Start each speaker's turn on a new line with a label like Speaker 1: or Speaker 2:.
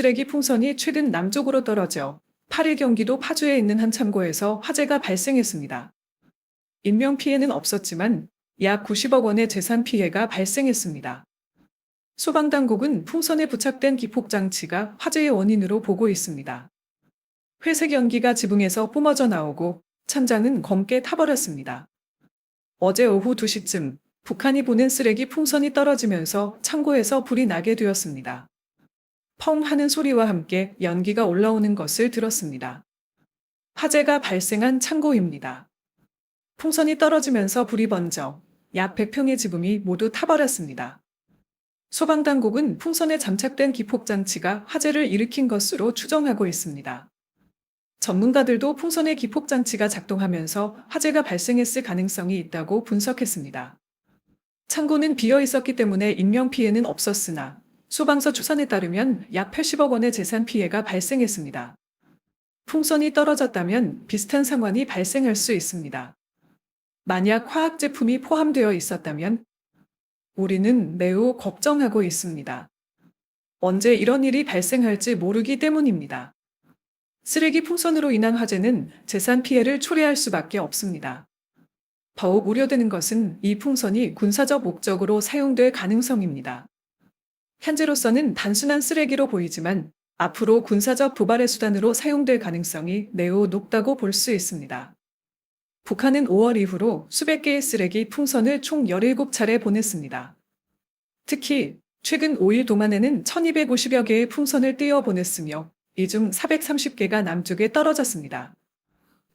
Speaker 1: 쓰레기 풍선이 최근 남쪽으로 떨어져 8일 경기도 파주에 있는 한 창고에서 화재가 발생했습니다. 인명 피해는 없었지만 약 90억 원의 재산 피해가 발생했습니다. 소방당국은 풍선에 부착된 기폭장치가 화재의 원인으로 보고 있습니다. 회색 연기가 지붕에서 뿜어져 나오고 천장은 검게 타버렸습니다. 어제 오후 2시쯤 북한이 보낸 쓰레기 풍선이 떨어지면서 창고에서 불이 나게 되었습니다. 펑 하는 소리와 함께 연기가 올라오는 것을 들었습니다. 화재가 발생한 창고입니다. 풍선이 떨어지면서 불이 번져 약 100평의 지붕이 모두 타버렸습니다. 소방당국은 풍선에 장착된 기폭장치가 화재를 일으킨 것으로 추정하고 있습니다. 전문가들도 풍선의 기폭장치가 작동하면서 화재가 발생했을 가능성이 있다고 분석했습니다. 창고는 비어 있었기 때문에 인명피해는 없었으나 소방서 추산에 따르면 약 80억 원의 재산 피해가 발생했습니다. 풍선이 떨어졌다면 비슷한 상황이 발생할 수 있습니다. 만약 화학 제품이 포함되어 있었다면 우리는 매우 걱정하고 있습니다. 언제 이런 일이 발생할지 모르기 때문입니다. 쓰레기 풍선으로 인한 화재는 재산 피해를 초래할 수밖에 없습니다. 더욱 우려되는 것은 이 풍선이 군사적 목적으로 사용될 가능성입니다. 현재로서는 단순한 쓰레기로 보이지만 앞으로 군사적 도발의 수단으로 사용될 가능성이 매우 높다고 볼 수 있습니다. 북한은 5월 이후로 수백 개의 쓰레기 풍선을 총 17차례 보냈습니다. 특히 최근 5일 동안에는 1250여 개의 풍선을 띄어 보냈으며 이 중 430개가 남쪽에 떨어졌습니다.